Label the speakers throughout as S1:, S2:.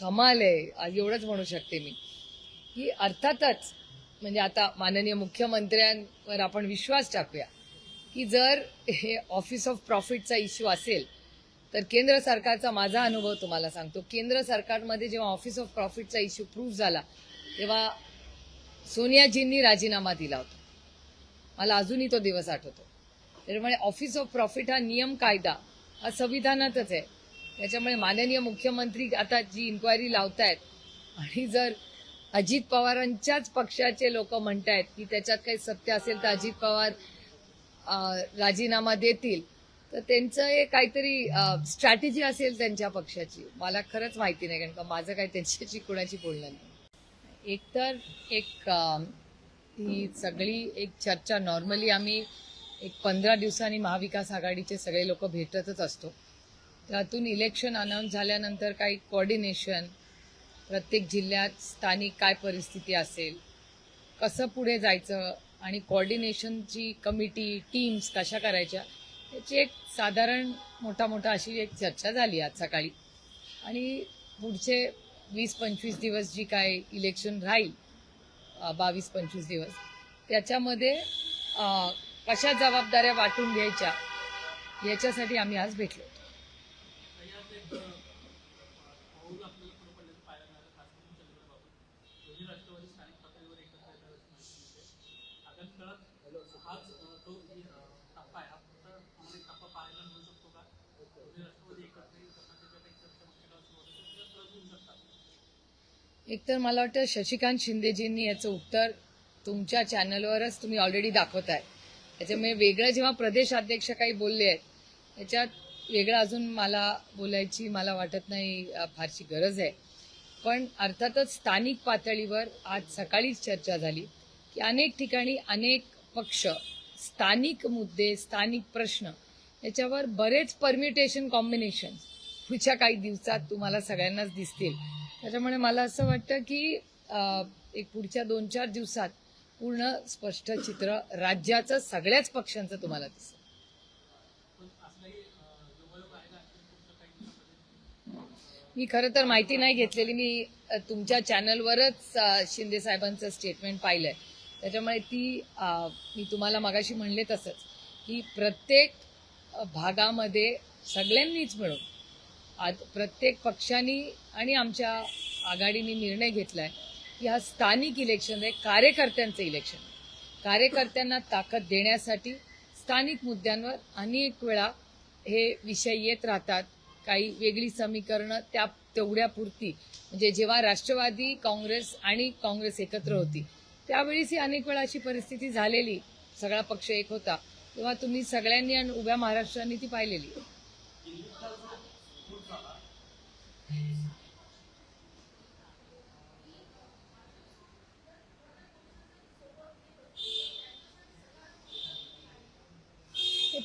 S1: कमाल आहे. एवढंच म्हणू शकते मी. की अर्थातच म्हणजे आता माननीय मुख्यमंत्र्यांवर आपण विश्वास टाकूया की जर हे ऑफिस ऑफ प्रॉफिटचा इश्यू असेल तर केंद्र सरकारचा माझा अनुभव तुम्हाला सांगतो. केंद्र सरकारमध्ये जेव्हा ऑफिस ऑफ प्रॉफिटचा इश्यू प्रूव्ह झाला तेव्हा सोनियाजींनी राजीनामा दिला होता. मला अजूनही तो दिवस आठवतो. त्याच्यामुळे ऑफिस ऑफ प्रॉफिट हा नियम कायदा हा संविधानातच आहे. त्याच्यामुळे माननीय मुख्यमंत्री आता जी इन्क्वायरी लावतायत आणि जर अजित पवारांच्याच पक्षाचे लोक म्हणतायत की त्याच्यात काही सत्य असेल तर अजित पवार राजीनामा देतील तर त्यांचं हे काहीतरी स्ट्रॅटेजी असेल त्यांच्या पक्षाची. मला खरंच माहिती नाही कारण का माझं काही त्यांच्याशी कुणाची बोलणं नाही. एकतर एक ही सगळी एक चर्चा नॉर्मली आम्ही एक पंधरा दिवसांनी महाविकास आघाडीचे सगळे लोक भेटतच असतो. त्यातून इलेक्शन अनाऊन्स झाल्यानंतर काही कोऑर्डिनेशन प्रत्येक जिल्ह्यात स्थानिक काय परिस्थिती असेल कसं पुढे जायचं आणि कोऑर्डिनेशनची कमिटी टीम्स कशा करायच्या याची एक साधारण मोठा मोठा अशी एक चर्चा झाली आज सकाळी. आणि पुढचे वीस पंचवीस दिवस जी काय इलेक्शन राहील बावीस पंचवीस दिवस त्याच्यामध्ये कशा जबाबदाऱ्या वाटून घ्यायच्या याच्यासाठी आम्ही आज भेटलो होतो.
S2: पाऊल आपल्याला पुढे पडल्याचं पाहायला मिळालं खास करून चंद्रबाबू दोन्ही राष्ट्रवादी स्थानिक पातळीवर एकत्र येतात असं माहिती मिळते आगामी काळात हाच अं, तो ही, अं, टप्पा आहे हा फक्त आम्हाला एक टप्पा पाहायला मिळू शकतो का दोन्ही राष्ट्रवादी एकत्र येईल करण्याच्या काही चर्चा मागच्या काळात सुरू होत्या त्या परत होऊ शकतात
S1: एकतर मला वाटतं शशिकांत शिंदेजींनी याचं उत्तर तुमच्या चॅनलवरच तुम्ही ऑलरेडी दाखवत आहे त्याच्यामुळे वेगळं जेव्हा प्रदेशाध्यक्ष काही बोलले आहेत याच्यात वेगळं अजून मला बोलायची मला वाटत नाही फारशी गरज आहे. पण अर्थातच स्थानिक पातळीवर आज सकाळीच चर्चा झाली की अनेक ठिकाणी अनेक पक्ष स्थानिक मुद्दे स्थानिक प्रश्न याच्यावर बरेच परम्युटेशन कॉम्बिनेशन पुढच्या काही दिवसात तुम्हाला सगळ्यांनाच दिसतील. त्याच्यामुळे मला असं वाटतं की एक पुढच्या दोन चार दिवसात पूर्ण स्पष्ट चित्र राज्याचं सगळ्याच पक्षांचं तुम्हाला दिसेल. मी खरं तर माहिती नाही घेतलेली. मी तुमच्या चॅनलवरच शिंदे साहेबांचं स्टेटमेंट पाहिलंय. त्याच्यामुळे ती मी तुम्हाला मगाशी म्हणले तसंच की प्रत्येक भागामध्ये सगळ्यांनीच मिळून आज प्रत्येक पक्षांनी आणि आमच्या आघाडीने निर्णय घेतलाय की हा स्थानिक इलेक्शन आहे कार्यकर्त्यांचं इलेक्शन कार्यकर्त्यांना ताकद देण्यासाठी स्थानिक मुद्द्यांवर अनेक वेळा हे विषय येत राहतात. काही वेगळी समीकरणं त्या तेवढ्यापुरती. म्हणजे जेव्हा राष्ट्रवादी काँग्रेस आणि काँग्रेस एकत्र होती त्यावेळीच ही अनेक वेळा अशी परिस्थिती झालेली. सगळा पक्ष एक होता. तेव्हा तुम्ही सगळ्यांनी आणि उभ्या महाराष्ट्राने ती पाहिलेली.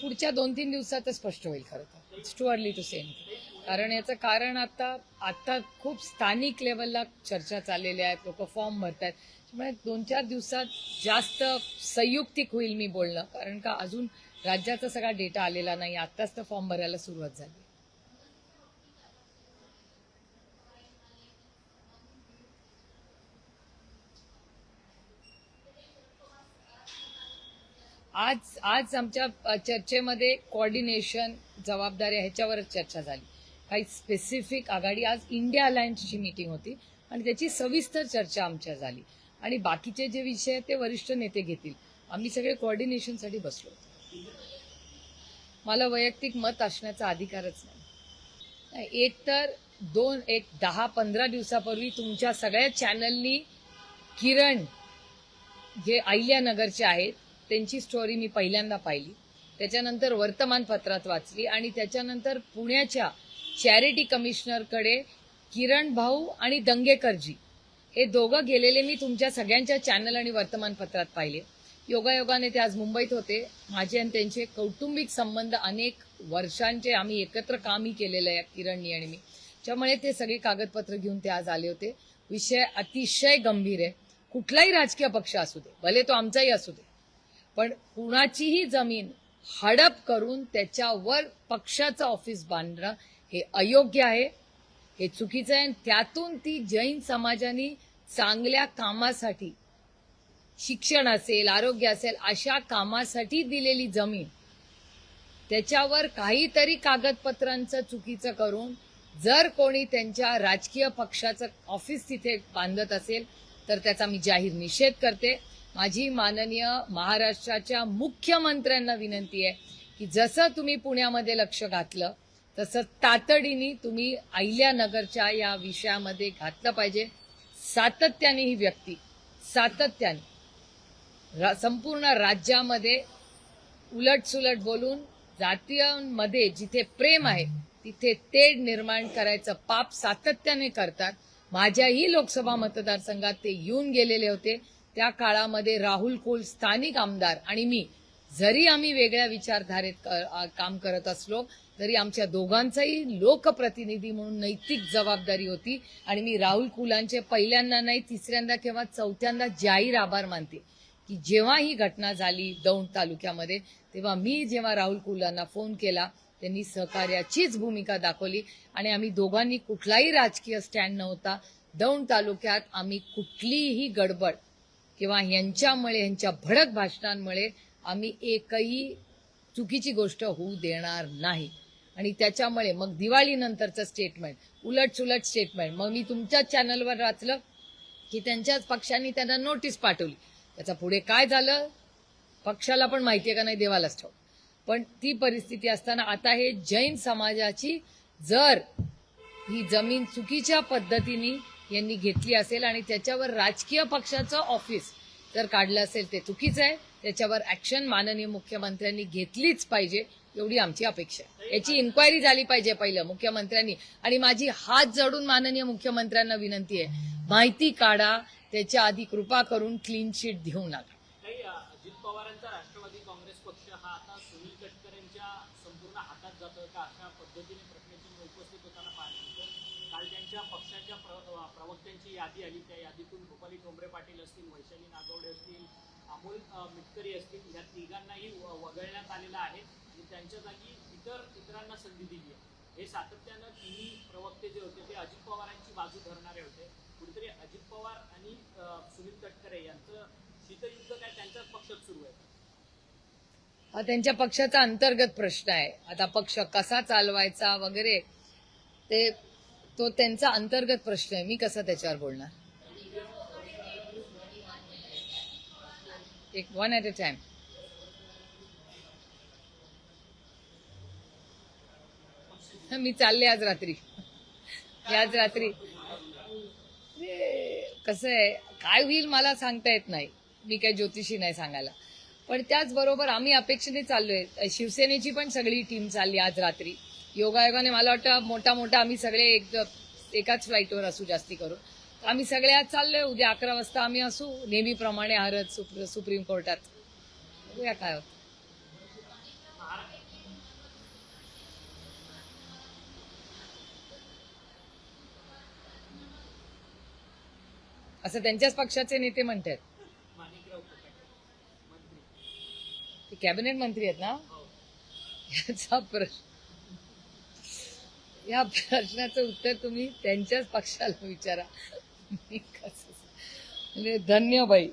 S1: पुढच्या दोन तीन दिवसातच स्पष्ट होईल खरं तर. It's too early to say कारण याचं कारण आता आता खूप स्थानिक लेवलला चर्चा चाललेल्या आहेत लोक फॉर्म भरत आहेत त्यामुळे दोन चार दिवसात जास्त संयुक्तिक होईल मी बोलणं कारण का अजून राज्याचा सगळा डेटा आलेला नाही. आत्ताच तर फॉर्म भरायला सुरुवात झाली. आज आज आमच्या चर्चेमध्ये कोऑर्डिनेशन जबाबदाऱ्या ह्याच्यावरच चर्चा झाली. काही स्पेसिफिक आघाडी आज इंडिया अलायन्सची मीटिंग होती आणि त्याची सविस्तर चर्चा आमच्या झाली. आणि बाकीचे जे विषय आहेत ते वरिष्ठ नेते घेतील. आम्ही सगळे कोऑर्डिनेशनसाठी बसलो. होतो. मला वैयक्तिक मत असण्याचा अधिकारच नाही. नाही, एक तर दोन एक दहा पंधरा दिवसापूर्वी तुमच्या सगळ्या चॅनलनी किरण जे अहिल्यानगरचे आहेत. त्यांची स्टोरी मी पहिल्यांदा पाहिली. त्याच्यानंतर वर्तमानपत्रात वाचली आणि त्याच्यानंतर पुण्याच्या चॅरिटी कमिशनरकडे किरण भाऊ आणि दंगेकरजी हे दोघं गेलेले मी तुमच्या सगळ्यांच्या चॅनल आणि वर्तमानपत्रात पाहिले. योगायोगाने ते आज मुंबईत होते. माझे आणि त्यांचे कौटुंबिक संबंध अनेक वर्षांचे आम्ही एकत्र कामही केलेलं आहे किरणनी आणि मी. त्यामुळे ते सगळे कागदपत्र घेऊन ते आज आले होते. विषय अतिशय गंभीर आहे. कुठलाही राजकीय पक्ष असू दे भले तो आमचाही असू दे पण कुणाचीही जमीन हडप करून त्याच्यावर पक्षाचं ऑफिस बांधणं हे अयोग्य आहे. हे चुकीचं आहे. आणि त्यातून ती जैन समाजाने चांगल्या कामासाठी शिक्षण असेल आरोग्य असेल अशा कामासाठी दिलेली जमीन त्याच्यावर काहीतरी कागदपत्रांचं चुकीचं करून जर कोणी त्यांच्या राजकीय पक्षाचं ऑफिस तिथे बांधत असेल तर त्याचा मी जाहीर निषेध करते. माझी माननीय महाराष्ट्राच्या मुख्यमंत्र्यांना विनंती आहे की जसं तुम्ही पुण्यामध्ये लक्ष घातलं तसं तातडीने तुम्ही अहिल्यानगरच्या या विषयामध्ये घातलं पाहिजे. सातत्याने ही व्यक्ती सातत्याने. रा- संपूर्ण राज्यामध्ये उलटसुलट बोलून जातीयांमध्ये जिथे प्रेम आहे तिथे तेढ निर्माण करायचं पाप सातत्याने करतात. माझ्याही लोकसभा मतदारसंघात ते येऊन गेलेले होते. त्या काळामध्ये राहुल कोल स्थानिक आमदार आणि मी जरी आम्ही वेगळ्या विचारधारेत काम करत असलो तरी आमच्या दोघांचाही लोकप्रतिनिधी म्हणून नैतिक जबाबदारी होती आणि मी राहुल कुलांचे पहिल्यांदा नाही तिसऱ्यांदा किंवा चौथ्यांदा जाहीर आभार मानते की जेव्हा ही घटना झाली दौंड तालुक्यामध्ये तेव्हा मी जेव्हा राहुल कुलांना फोन केला त्यांनी सहकार्याचीच भूमिका दाखवली आणि आम्ही दोघांनी कुठलाही राजकीय स्टँड नव्हता. दौंड तालुक्यात आम्ही कुठलीही गडबड किंवा यांच्यामुळे यांच्या भडक भाषणांमुळे आम्ही एकही चुकीची गोष्ट होऊ देणार नाही. आणि त्याच्यामुळे मग दिवाळीनंतरचं स्टेटमेंट उलट सुलट स्टेटमेंट मग मी तुमच्याच चॅनलवर वाचलं की त्यांच्याच पक्षांनी त्यांना नोटीस पाठवली. त्याचा पुढे काय झालं? पक्षाला पण माहिती आहे का नाही देवालाच ठाऊ पण ती परिस्थिती असताना आता हे जैन समाजाची जर ही जमीन चुकीच्या पद्धतीने यांनी घेतली असेल आणि त्याच्यावर राजकीय पक्षाचं ऑफिस जर काढलं असेल ते चुकीचं आहे. त्याच्यावर ऍक्शन माननीय मुख्यमंत्र्यांनी घेतलीच पाहिजे एवढी आमची अपेक्षा आहे. याची इन्क्वायरी झाली पाहिजे पहिलं मुख्यमंत्र्यांनी. आणि माझी हात जोडून माननीय मुख्यमंत्र्यांना विनंती आहे माहिती काढा त्याच्या आधी कृपा करून क्लीन शीट देऊ नका.
S2: अजित पवारांचा राष्ट्रवादी काँग्रेस पक्ष हा आता सुनील तटकरे संपूर्ण हातात जातोय का अशा पद्धतीने प्रश्नचिन्ह उपस्थित होताना पाहायला काल त्यांच्या पक्षाच्या प्र- प्रवक्त्यांची यादी आली. त्या यादीतून गोपाली ठोंबरे पाटील असतील वैशाली नागवडे असतील अमोल मिटकरी असतील या तिघांनाही वगळण्यात आलेलं आहे. आणि त्यांच्या जागी इतर इतरांना संधी दिली आहे. हे सातत्यानं तिन्ही प्रवक्ते जे होते ते अजित पवारांची बाजू धरणारे होते. कुठेतरी अजित पवार आणि सुनील तटकरे यांचं शीतयुद्ध काय त्यांच्याच पक्षात सुरू आहे?
S1: हा त्यांच्या पक्षाचा अंतर्गत प्रश्न आहे. आता पक्ष कसा चालवायचा वगैरे ते तो त्यांचा अंतर्गत प्रश्न आहे. मी कसा त्याच्यावर बोलणार? एक वन ॲट अ टाइम मी चालले आज रात्री. आज रात्री. कसं आहे? काय होईल मला सांगता येत नाही. मी काय ज्योतिषी नाही सांगायला. पण त्याचबरोबर आम्ही अपेक्षेने चाललोय. शिवसेनेची पण सगळी टीम चालली आज रात्री. योगायोगाने मला वाटतं मोठा मोठा आम्ही सगळे एक एकाच फ्लाईटवर असू जास्ती करून. आम्ही सगळे आज चाललोय उद्या अकरा वाजता आम्ही असू. नेहमीप्रमाणे हरत सुप्र- सुप्रीम कोर्टात. बघूया काय होतं. असं त्यांच्याच पक्षाचे नेते
S2: कोकाटे मंत्री
S1: ते कॅबिनेट मंत्री आहेत ना?
S2: हो.
S1: याचा प्रश्न. या प्रश्नाचं उत्तर तुम्ही त्यांच्याच पक्षाला विचारा. मी कसं म्हणजे धन्य बाई.